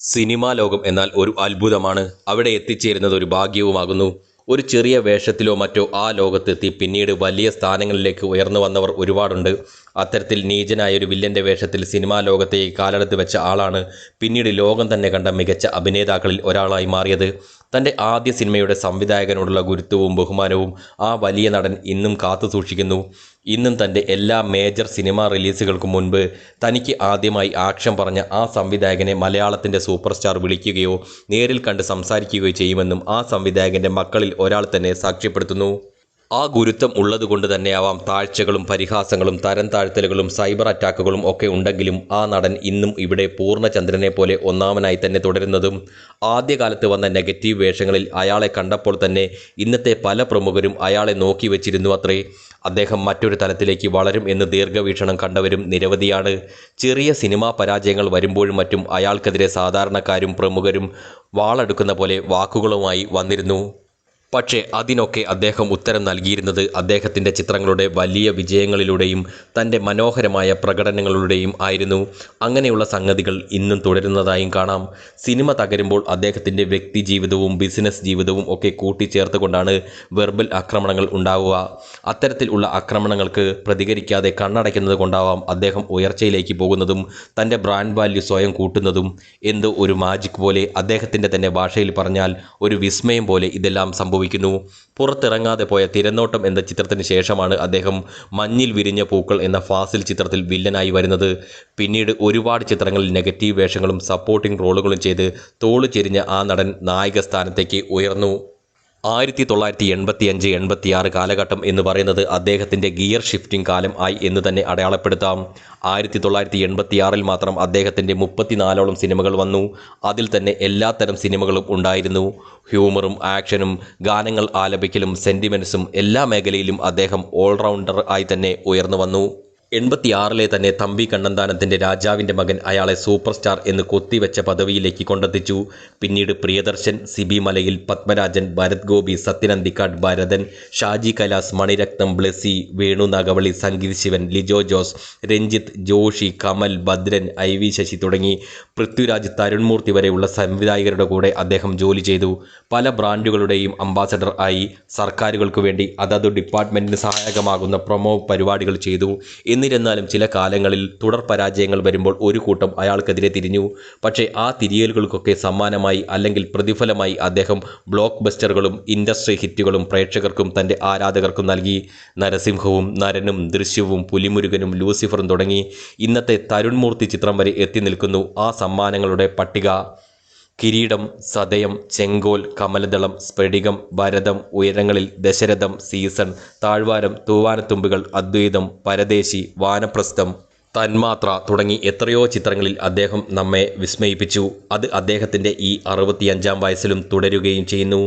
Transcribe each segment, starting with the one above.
Cinema ലോകം എന്നാൽ ഒരു അത്ഭുതമാണ്. അവിടെ എത്തിച്ചേരുന്നത് ഒരു ഭാഗ്യവുമാകുന്നു. ഒരു ചെറിയ വേഷത്തിലോ മറ്റോ ആ ലോകത്തെത്തി പിന്നീട് വലിയ സ്ഥാനങ്ങളിലേക്ക് ഉയർന്നു വന്നവർ ഒരുപാടുണ്ട്. അത്തരത്തിൽ നീചനായ ഒരു വില്ലന്റെ വേഷത്തിൽ സിനിമാ ലോകത്തെ കാലെടുത്ത് വെച്ച ആളാണ് പിന്നീട് ലോകം തന്നെ കണ്ട മികച്ച അഭിനേതാക്കളിൽ ഒരാളായി മാറിയത്. തന്റെ ആദ്യ സിനിമയുടെ സംവിധായകനോടുള്ള ഗുരുത്വവും ബഹുമാനവും ആ വലിയ നടൻ ഇന്നും കാത്തു സൂക്ഷിക്കുന്നു. ഇന്നും തന്റെ എല്ലാ മേജർ സിനിമാ റിലീസുകൾക്കും മുൻപ് തനിക്ക് ആദ്യമായി ആക്ഷൻ പറഞ്ഞ ആ സംവിധായകനെ മലയാളത്തിന്റെ സൂപ്പർ സ്റ്റാർ വിളിക്കുകയോ നേരിൽ കണ്ട് സംസാരിക്കുകയോ ചെയ്യുമെന്നും ആ സംവിധായകന്റെ മക്കളിൽ ഒരാൾ തന്നെ സാക്ഷ്യപ്പെടുത്തുന്നു. ആ ഗുരുത്വം ഉള്ളതുകൊണ്ട് തന്നെയാവാം താഴ്ചകളും പരിഹാസങ്ങളും തരം താഴ്ത്തലുകളും സൈബർ അറ്റാക്കുകളും ഒക്കെ ഉണ്ടെങ്കിലും ആ നടൻ ഇന്നും ഇവിടെ പൂർണചന്ദ്രനെ പോലെ ഒന്നാമനായി തന്നെ തുടരുന്നതും ആദ്യകാലത്ത് വന്ന നെഗറ്റീവ് വേഷങ്ങളിൽ അയാളെ കണ്ടപ്പോൾ തന്നെ ഇന്നത്തെ പല പ്രമുഖരും അയാളെ നോക്കി വെച്ചിരുന്നു അത്രേ. അദ്ദേഹം മറ്റൊരു തലത്തിലേക്ക് വളരും എന്ന് ദീർഘവീക്ഷണം കണ്ടവരും നിരവധിയാണ്. ചെറിയ സിനിമാ പരാജയങ്ങൾ വരുമ്പോഴും മറ്റും അയാൾക്കെതിരെ സാധാരണക്കാരും പ്രമുഖരും വാളെടുക്കുന്ന പോലെ വാക്കുകളുമായി വന്നിരുന്നു. പക്ഷേ അതിനൊക്കെ അദ്ദേഹം ഉത്തരം നൽകിയിരുന്നത് അദ്ദേഹത്തിന്റെ ചിത്രങ്ങളുടെ വലിയ വിജയങ്ങളിലൂടെയും തന്റെ മനോഹരമായ പ്രകടനങ്ങളിലൂടെയും ആയിരുന്നു. അങ്ങനെയുള്ള സംഗതികൾ ഇന്നും തുടരുന്നതായും കാണാം. സിനിമ തകരുമ്പോൾ അദ്ദേഹത്തിന്റെ വ്യക്തി ജീവിതവും ബിസിനസ് ജീവിതവും ഒക്കെ കൂട്ടിച്ചേർത്തുകൊണ്ടാണ് വെർബൽ ആക്രമണങ്ങൾ ഉണ്ടാവുക. അത്തരത്തിൽ ഉള്ള ആക്രമണങ്ങൾക്ക് പ്രതികരിക്കാതെ കണ്ണടയ്ക്കുന്നത് കൊണ്ടാവാം അദ്ദേഹം ഉയർച്ചയിലേക്ക് പോകുന്നതും തന്റെ ബ്രാൻഡ് വാല്യൂ സ്വയം കൂട്ടുന്നതും. എന്തോ ഒരു മാജിക് പോലെ അദ്ദേഹത്തിന്റെ തന്നെ ഭാഷയിൽ പറഞ്ഞാൽ ഒരു വിസ്മയം പോലെ ഇതെല്ലാം സംഭവിക്കുന്നു പുറത്തിറങ്ങാതെ പോയ തിരനോട്ടം എന്ന ചിത്രത്തിന് ശേഷമാണ് അദ്ദേഹം മഞ്ഞിൽ വിരിഞ്ഞ പൂക്കൾ എന്ന ഫാസിൽ ചിത്രത്തിൽ വില്ലനായി വരുന്നത്. പിന്നീട് ഒരുപാട് ചിത്രങ്ങളിൽ നെഗറ്റീവ് വേഷങ്ങളും സപ്പോർട്ടിംഗ് റോളുകളും ചെയ്ത് തോളു ചെരിഞ്ഞ ആ നടൻ നായക സ്ഥാനത്തേക്ക് ഉയർന്നു. ആയിരത്തി തൊള്ളായിരത്തി എൺപത്തി അഞ്ച് എൺപത്തിയാറ് കാലഘട്ടം എന്ന് പറയുന്നത് അദ്ദേഹത്തിന്റെ ഗിയർ ഷിഫ്റ്റിംഗ് കാലം ആയി എന്ന് തന്നെ അടയാളപ്പെടുത്താം. ആയിരത്തി തൊള്ളായിരത്തി എൺപത്തിയാറിൽ മാത്രം അദ്ദേഹത്തിന്റെ മുപ്പത്തിനാലോളം സിനിമകൾ വന്നു. അതിൽ തന്നെ എല്ലാത്തരം സിനിമകളും ഉണ്ടായിരുന്നു. ഹ്യൂമറും ആക്ഷനും ഗാനങ്ങൾ ആലപിക്കലും സെന്റിമെൻസും എല്ലാ മേഖലയിലും അദ്ദേഹം ഓൾറൗണ്ടർ ആയി തന്നെ ഉയർന്നു വന്നു. എൺപത്തിയാറിലെ തന്നെ തമ്പി കണ്ണന്താനത്തിന്റെ രാജാവിന്റെ മകൻ അയാളെ സൂപ്പർ സ്റ്റാർ എന്ന് കൊത്തിവെച്ച പദവിയിലേക്ക് കൊണ്ടെത്തിച്ചു. പിന്നീട് പ്രിയദർശൻ സിബി മലയിൽ പത്മരാജൻ ഭരത് ഗോപി സത്യനന്ദിക്കാട് ഭരതൻ ഷാജി കൈലാസ് മണിരത്നം ബ്ലെസി വേണു നാഗവളി സംഗീത് ശിവൻ ലിജോ ജോസ് രഞ്ജിത്ത് ജോഷി കമൽ ഭദ്രൻ ഐ വി ശശി തുടങ്ങി പൃഥ്വിരാജ് തരുൺമൂർത്തി വരെയുള്ള സംവിധായകരുടെ കൂടെ അദ്ദേഹം ജോലി ചെയ്തു. പല ബ്രാൻഡുകളുടെയും അംബാസഡർ ആയി സർക്കാരുകൾക്ക് വേണ്ടി അതത് ഡിപ്പാർട്ട്മെന്റിന് സഹായകമാകുന്ന പ്രൊമോ പരിപാടികൾ ചെയ്തു. എന്നിരുന്നാലും ചില കാലങ്ങളിൽ തുടർ പരാജയങ്ങൾ വരുമ്പോൾ ഒരു കൂട്ടം അയാൾക്കെതിരെ തിരിഞ്ഞു. പക്ഷേ ആ തിരിയലുകൾക്കൊക്കെ സമ്മാനമായി അല്ലെങ്കിൽ പ്രതിഫലമായി അദ്ദേഹം ബ്ലോക്ക് ബസ്റ്ററുകളും ഇൻഡസ്ട്രി ഹിറ്റുകളും പ്രേക്ഷകർക്കും തന്റെ ആരാധകർക്കും നൽകി. നരസിംഹവും നരനും ദൃശ്യവും പുലിമുരുകനും ലൂസിഫറും തുടങ്ങി. ഇന്നത്തെ തരുൺമൂർത്തി ചിത്രം വരെ എത്തി നിൽക്കുന്നു ആ സമ്മാനങ്ങളുടെ പട്ടിക. കിരീടം സതയം ചെങ്കോൽ കമലദളം സ്ഫടികം ഭരതം ഉയരങ്ങളിൽ ദശരഥം സീസൺ താഴ്വാരം തൂവാനത്തുമ്പുകൾ അദ്വൈതം പരദേശി വാനപ്രസ്ഥം തന്മാത്ര തുടങ്ങി എത്രയോ ചിത്രങ്ങളിൽ അദ്ദേഹം നമ്മെ വിസ്മയിപ്പിച്ചു. അത് അദ്ദേഹത്തിന്റെ ഈ അറുപത്തിയഞ്ചാം വയസ്സിലും തുടരുകയും ചെയ്യുന്നു.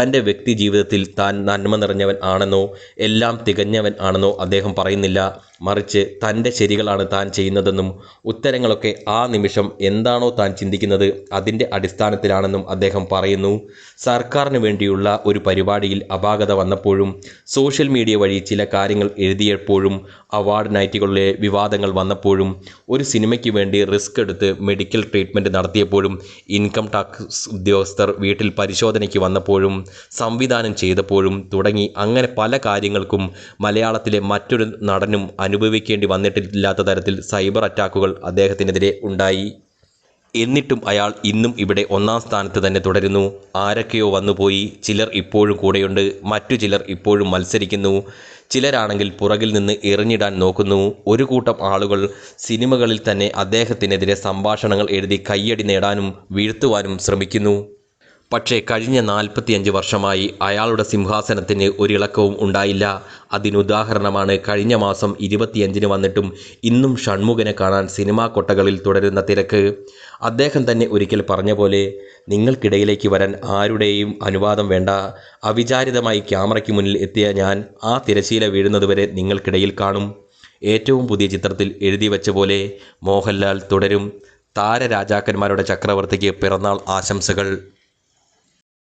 തന്റെ വ്യക്തി ജീവിതത്തിൽ താൻ നന്മ നിറഞ്ഞവൻ ആണെന്നോ എല്ലാം തികഞ്ഞവൻ ആണെന്നോ അദ്ദേഹം പറയുന്നില്ല. മറിച്ച് തന്റെ ശരികളാണ് താൻ ചെയ്യുന്നതെന്നും ഉത്തരങ്ങളൊക്കെ ആ നിമിഷം എന്താണോ താൻ ചിന്തിക്കുന്നത് അതിന്റെ അടിസ്ഥാനത്തിലാണെന്നും അദ്ദേഹം പറയുന്നു. സർക്കാരിന് വേണ്ടിയുള്ള ഒരു പരിപാടിയിൽ അപാകത വന്നപ്പോഴും സോഷ്യൽ മീഡിയ വഴി ചില കാര്യങ്ങൾ എഴുതിയപ്പോഴും അവാർഡ് നൈറ്റുകളിലെ വിവാദങ്ങൾ വന്നപ്പോഴും ഒരു സിനിമയ്ക്ക് വേണ്ടി റിസ്ക് എടുത്ത് മെഡിക്കൽ ട്രീറ്റ്മെന്റ് നടത്തിയപ്പോഴും ഇൻകം ടാക്സ് ഉദ്യോഗസ്ഥർ വീട്ടിൽ പരിശോധനയ്ക്ക് വന്നപ്പോഴും സംവിധാനം ചെയ്തപ്പോഴും തുടങ്ങി അങ്ങനെ പല കാര്യങ്ങൾക്കും മലയാളത്തിലെ മറ്റൊരു നടനും അനുഭവിക്കേണ്ടി വന്നിട്ടില്ലാത്ത തരത്തിൽ സൈബർ അറ്റാക്കുകൾ അദ്ദേഹത്തിനെതിരെ ഉണ്ടായി. എന്നിട്ടും അയാൾ ഇന്നും ഇവിടെ ഒന്നാം സ്ഥാനത്ത് തന്നെ തുടരുന്നു. ആരൊക്കെയോ വന്നുപോയി. ചിലർ ഇപ്പോഴും കൂടെയുണ്ട്. മറ്റു ചിലർ ഇപ്പോഴും മത്സരിക്കുന്നു. ചിലരാണെങ്കിൽ പുറകിൽ നിന്ന് എറിഞ്ഞിടാൻ നോക്കുന്നു. ഒരു കൂട്ടം ആളുകൾ സിനിമകളിൽ തന്നെ അദ്ദേഹത്തിനെതിരെ സംഭാഷണങ്ങൾ എഴുതി കയ്യടി നേടാനും വീഴ്ത്തുവാനും ശ്രമിക്കുന്നു. പക്ഷേ കഴിഞ്ഞ നാൽപ്പത്തിയഞ്ച് വർഷമായി അയാളുടെ സിംഹാസനത്തിന് ഒരിളക്കവും ഉണ്ടായില്ല. അതിനുദാഹരണമാണ് കഴിഞ്ഞ മാസം ഇരുപത്തിയഞ്ചിന് വന്നിട്ടും ഇന്നും ഷൺമുഖനെ കാണാൻ സിനിമാ കൊട്ടകളിൽ തുടരുന്ന തിരക്ക്. അദ്ദേഹം തന്നെ ഒരിക്കൽ പറഞ്ഞ പോലെ നിങ്ങൾക്കിടയിലേക്ക് വരാൻ ആരുടെയും അനുവാദം വേണ്ട. അവിചാരിതമായി ക്യാമറയ്ക്ക് മുന്നിൽ എത്തിയ ഞാൻ ആ തിരശീല വീഴുന്നതുവരെ നിങ്ങൾക്കിടയിൽ കാണും. ഏറ്റവും പുതിയ ചിത്രത്തിൽ എഴുതി വെച്ച പോലെ മോഹൻലാൽ തുടരും. താരരാജാക്കന്മാരുടെ ചക്രവർത്തിക്ക് പിറന്നാൾ ആശംസകൾ.